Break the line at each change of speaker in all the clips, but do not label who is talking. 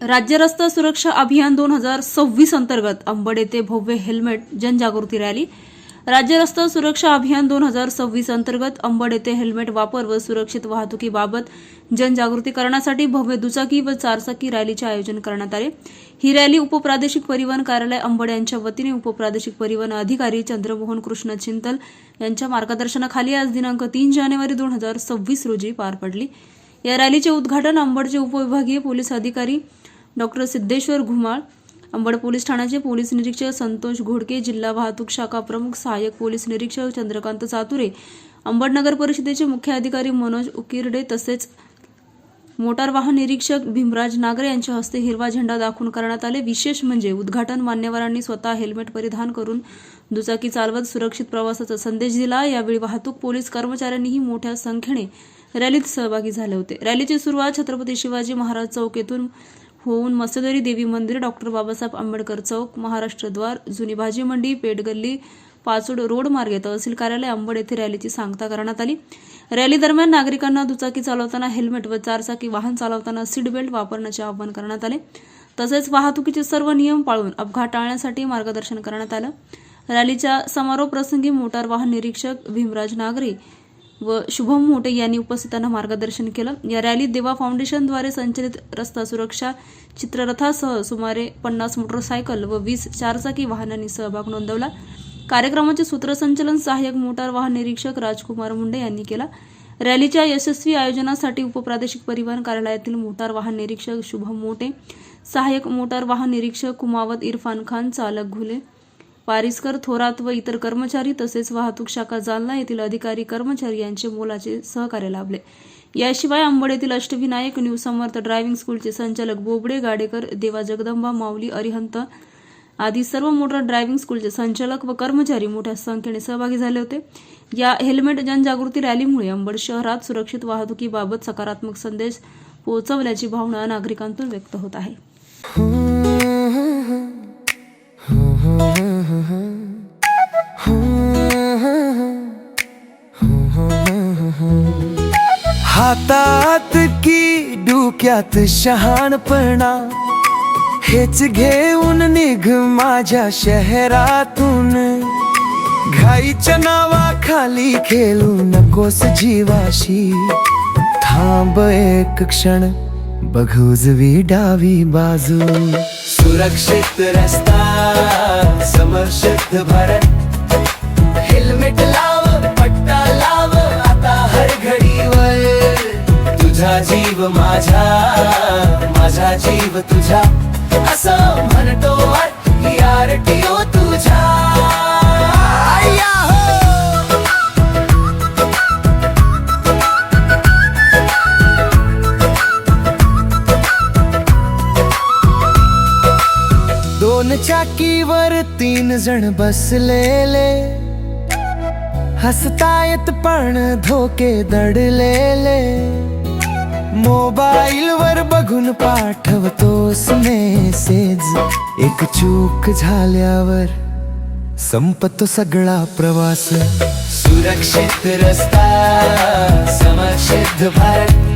राज्य रस्ता सुरक्षा अभियान दोन हजार सव्वीस अंतर्गत अंबड येथे भव्य हेल्मेट जनजागृती रॅली. राज्य रस्ता सुरक्षा अभियान दोन हजार सव्वीस अंतर्गत अंबड येथे हेल्मेट वापर व सुरक्षित वाहतुकीबाबत जनजागृती करण्यासाठी भव्य दुचाकी व चारचाकी रॅलीचे आयोजन करण्यात आले. ही रॅली उपप्रादेशिक परिवहन कार्यालय अंबड यांच्या वतीने उपप्रादेशिक परिवहन अधिकारी चंद्रमोहन कृष्ण चिंतल यांच्या मार्गदर्शनाखाली आज दिनांक तीन जानेवारी दोन हजार सव्वीस रोजी पार पडली. या रॅलीचे उद्घाटन अंबडचे उपविभागीय पोलीस अधिकारी डॉक्टर सिद्धेश्वर घुमाळ अंबड पोलीस ठाण्याचे पोलीस निरीक्षक संतोष घोडके जिल्हा वाहतूक शाखा प्रमुख सहाय्यक पोलीस निरीक्षक चंद्रकांत चातुरे अंबड नगर परिषदेचे मुख्य अधिकारी मनोज उकिरडे तसेच मोटार वाहन निरीक्षक भीमराज नागरे यांच्या हस्ते हिरवा झेंडा दाखवून करण्यात आले. विशेष म्हणजे उद्घाटन मान्यवरांनी स्वतः हेल्मेट परिधान करून दुचाकी चालवत सुरक्षित प्रवासाचा संदेश दिला. यावेळी वाहतूक पोलीस कर्मचाऱ्यांनीही मोठ्या संख्येने रॅलीत सहभागी झाले होते. रॅलीची सुरुवात छत्रपती शिवाजी महाराज चौक येथून होऊन मसदरी देवी मंदिर डॉक्टर बाबासाहेब आंबेडकर चौक महाराष्ट्र द्वार जुनी भाजी मंडी पेटगल्ली पाचोड रोड मार्गे तहसील कार्यालय अंबड येथे रॅलीची सांगता करण्यात आली. रॅली दरम्यान नागरिकांना दुचाकी चालवताना हेल्मेट व चारचाकी वाहन चालवताना सीट बेल्ट वापरण्याचे आवाहन करण्यात आले. तसेच वाहतुकीचे सर्व नियम पाळून अपघात टाळण्यासाठी मार्गदर्शन करण्यात आलं. रॅलीच्या समारोप प्रसंगी मोटार वाहन निरीक्षक भीमराज नागरे व शुभम मोटे यांनी उपस्थितांना मार्गदर्शन केलं. या रॅलीत देवा फाउंडेशनद्वारे संचलित रस्ता सुरक्षा चित्ररथासह सुमारे पन्नास मोटरसायकल व वीस चारचाकी वाहनांनी सहभाग नोंदवला. कार्यक्रमाचे सूत्रसंचलन सहाय्यक मोटार वाहन निरीक्षक राजकुमार मुंडे यांनी केला. रॅलीच्या यशस्वी आयोजनासाठी उपप्रादेशिक परिवहन कार्यालयातील मोटार वाहन निरीक्षक शुभम मोटे सहाय्यक मोटार वाहन निरीक्षक कुमावत इरफान खान चालक घुले पारिसकर थोरात व इतर कर्मचारी तसेच वाहतूक शाखा जालना येथील अधिकारी कर्मचारी यांचे मोलाचे सहकार्य लाभले. याशिवाय आंबड येथील अष्टविनायक न्यू समर्थ ड्रायव्हिंग स्कूलचे संचालक बोबडे गाडेकर देवा जगदंबा माऊली अरिहंत आदी सर्व मोटर ड्रायव्हिंग स्कूलचे संचालक व कर्मचारी मोठ्या संख्येने सहभागी झाले होते. या हेल्मेट जनजागृती रॅलीमुळे अंबड शहरात सुरक्षित वाहतुकीबाबत सकारात्मक संदेश पोहोचवल्याची भावना नागरिकांतून व्यक्त होत आहे.
हातात की डोक्यात शहाणपणा हेच घेऊन निघ माझ्या शहरातून. घाईच्या नावाखाली खेळू नकोस जीवाशी. थांब एक क्षण बघ उजवी डावी बाजू. सुरक्षित रस्ता समर्षित भारत। हेल्मेट लाव पट्टा लाव आता हर घडीवर तुझा जीव माझा माझा जीव तुझा। असं म्हणतो आर टी चाकीवर तीन जण बसलेले. हसतायत पण धोके दडलेले. मोबाईल वर बघून पाठवतोस मेसेज एक चूक झाल्यावर संपतो सगळा प्रवास. सुरक्षित रस्ता समर्शित भारत.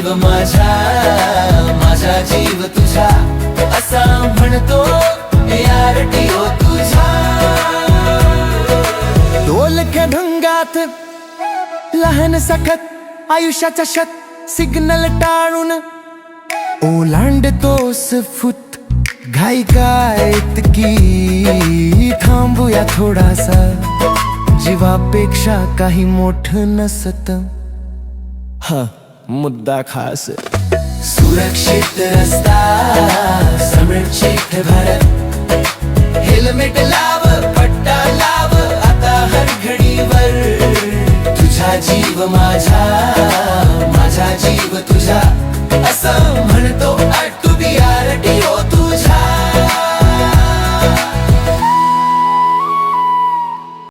जीव माझा माझा जीव तुझा. असा म्हणतो आरटीओ हो तुझा. डोलक्या ढंगात लहान सखत आयुष्याचा शत सिग्नल टाळून. ओलांडतोस फुट घाई काय की थांबूया थोडासा. जीवापेक्षा काही मोठ नसत. हा. मुद्दा खास सुरक्षित रस्ता संरक्षित भारत. हेलमेट लाव पट्टा लाव आता हर घडी वर तुझा जीव माझा माझा जीव तुझा असं म्हणतो